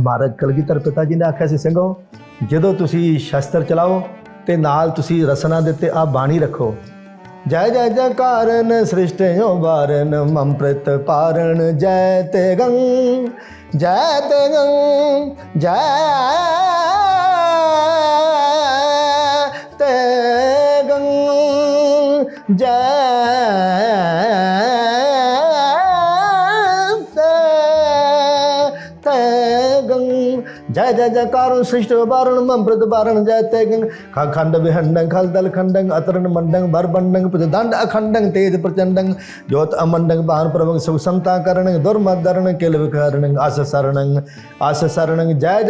ਮਹਾਰਾਜ ਕਲਗੀਧਰ ਪਿਤਾ ਜੀ ਨੇ ਆਖਿਆ ਸੀ ਸਿੰਘੋ ਜਦੋਂ ਤੁਸੀਂ ਸ਼ਸਤਰ ਚਲਾਓ ਤੇ ਨਾਲ ਤੁਸੀਂ ਰਸਨਾ ਦੇ ਉੱਤੇ ਆ ਬਾਣੀ ਰੱਖੋ ਜੈ ਜੈ ਜੈ ਸ੍ਰਿਸ਼ਟਿਓ ਵਾਰਨ ਮਮ ਪ੍ਰਤ ਪਾਰਨ ਜੈ ਤੇ ਗੰ ਜੈ ਤੇ ਗੰ ਜੈ ਤੇ ਗੰ ਜੈ ਤੇ ਤੇ ਗੰ, ਜੈ ਜੈ ਜੈ ਕਾਰਨ ਸ੍ਰਿਸ਼ਟ ਵਾਰਨ ਮਮ ਪ੍ਰਤ ਪਾਰਨ ਜੈ ਤੇ ਗੰ। ਖਾ, ਖੰਡ ਵਿਹੰਡੰ, ਖਲ ਦਲ ਖੰਡੰ ਅਤਰਨ ਮੰਡੰ ਭਰ ਬੰਡੰ ਪ੍ਰਤ ਦੰਡ ਅਖੰਡੰ, ਤੇਜ ਪ੍ਰਚੰਡੰ, ਜੋਤ ਅਮੰਡੰ ਬਾਨ ਪ੍ਰਵੰ ਸੁਖ ਸੰਤਾ ਕਰਣੰ ਦੁਰਮਦਰਣ ਕਿਲ ਵਿਕਾਰਣੰ ਆਸ ਸਰਣੰ ਆਸ ਸਰਣੰ, ਜੈ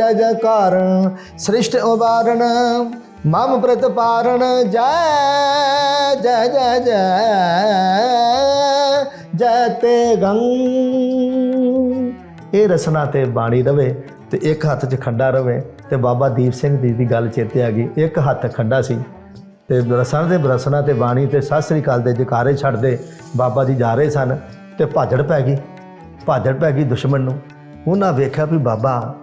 ਇਹ ਰਸਨਾ ਤੇ ਬਾਣੀ ਰਵੇ ਤੇ ਇੱਕ ਹੱਥ 'ਚ ਖੰਡਾ ਰਵੇ ਤੇ ਬਾਬਾ ਦੀਪ ਸਿੰਘ ਜੀ ਦੀ ਗੱਲ ਚੇਤੇ ਆ ਗਈ। ਇੱਕ ਹੱਥ ਖੰਡਾ ਸੀ ਤੇ ਰਸਨਾ ਦੇ ਰਸਨਾ ਤੇ ਬਾਣੀ ਤੇ ਸਤਿ ਸ੍ਰੀ ਅਕਾਲ ਦੇ ਜਕਾਰੇ ਛੱਡਦੇ ਬਾਬਾ ਜੀ ਜਾ ਰਹੇ ਸਨ ਤੇ ਭਾਜੜ ਪੈ ਗਈ। ਭਾਜੜ ਪੈ ਗਈ ਦੁਸ਼ਮਣ ਨੂੰ। ਉਹਨਾਂ ਵੇਖਿਆ ਵੀ ਬਾਬਾ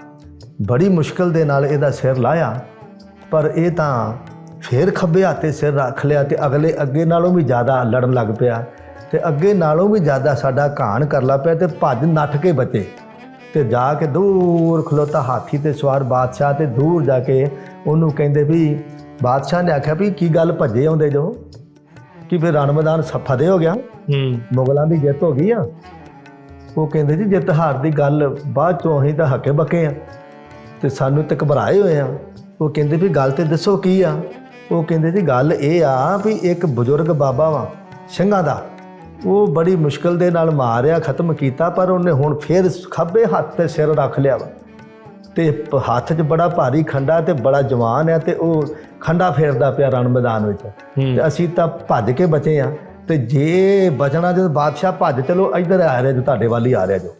ਬੜੀ ਮੁਸ਼ਕਲ ਦੇ ਨਾਲ ਇਹਦਾ ਸਿਰ ਲਾਇਆ। ਪਰ ਇਹ ਤਾਂ ਫੇਰ ਖੱਬੇ ਹੱਥੇ ਸਿਰ ਰੱਖ ਲਿਆ ਤੇ ਅਗਲੇ ਅੱਗੇ ਨਾਲੋਂ ਵੀ ਜ਼ਿਆਦਾ ਲੜਨ ਲੱਗ ਪਿਆ ਤੇ ਅੱਗੇ ਨਾਲੋਂ ਵੀ ਜ਼ਿਆਦਾ ਸਾਡਾ ਘਾਣ ਕਰਲਾ ਪਿਆ ਤੇ ਭੱਜ ਨੱਠ ਕੇ ਬਚੇ। ਤੇ ਜਾ ਕੇ ਦੂਰ ਖਲੋਤਾ ਹਾਥੀ ਤੇ ਸਵਾਰ ਬਾਦਸ਼ਾਹ ਤੇ ਦੂਰ ਜਾ ਕੇ ਉਹਨੂੰ ਕਹਿੰਦੇ ਵੀ ਬਾਦਸ਼ਾਹ ਨੇ ਆਖਿਆ ਵੀ ਕੀ ਗੱਲ ਭੱਜੇ ਆਉਂਦੇ ਜੋ? ਕਿ ਫਿਰ ਰਣ ਮੈਦਾਨ ਸਫਦੇ ਹੋ ਗਿਆ? ਹੂੰ। ਮੁਗਲਾਂ ਦੀ ਜਿੱਤ ਹੋ ਗਈ ਆ? ਉਹ ਕਹਿੰਦੇ ਜੀ ਜਿੱਤ ਹਾਰ ਦੀ ਗੱਲ ਬਾਅਦ ਚੋਂ ਅਸੀਂ ਤਾਂ ਹੱਕੇ ਬੱਕੇ ਆ ਤੇ ਸਾਨੂੰ ਤੇ ਘਬਰਾਏ ਹੋਏ ਆ। ਉਹ ਕਹਿੰਦੇ ਵੀ ਗੱਲ ਤੇ ਦੱਸੋ ਕੀ ਆ? ਉਹ ਕਹਿੰਦੇ ਜੀ ਗੱਲ ਇਹ ਆ ਵੀ ਇੱਕ ਬਜ਼ੁਰਗ ਬਾਬਾ ਵਾ ਸਿੰਘਾਂ ਦਾ। ਉਹ ਬੜੀ ਮੁਸ਼ਕਲ ਦੇ ਨਾਲ ਮਾਰਿਆ ਖਤਮ ਕੀਤਾ ਪਰ ਉਹਨੇ ਹੁਣ ਫੇਰ ਖੱਬੇ ਹੱਥ ਤੇ ਸਿਰ ਰੱਖ ਲਿਆ ਵਾ। ਤੇ ਹੱਥ 'ਚ ਬੜਾ ਭਾਰੀ ਖੰਡਾ ਤੇ ਬੜਾ ਜਵਾਨ ਹੈ ਤੇ ਉਹ ਖੰਡਾ ਫੇਰਦਾ ਪਿਆ ਰਣ ਮੈਦਾਨ ਵਿੱਚ। ਤੇ ਅਸੀਂ ਤਾਂ ਭੱਜ ਕੇ ਬਚੇ ਆ। ਤੇ ਜੇ ਬਚਣਾ ਜਦ ਬਾਦਸ਼ਾਹ ਭੱਜ ਚਲੋ ਇੱਧਰ ਆ ਰਿਹਾ ਜੋ ਤੁਹਾਡੇ ਵੱਲ ਹੀ ਆ ਰਿਹਾ ਜੋ।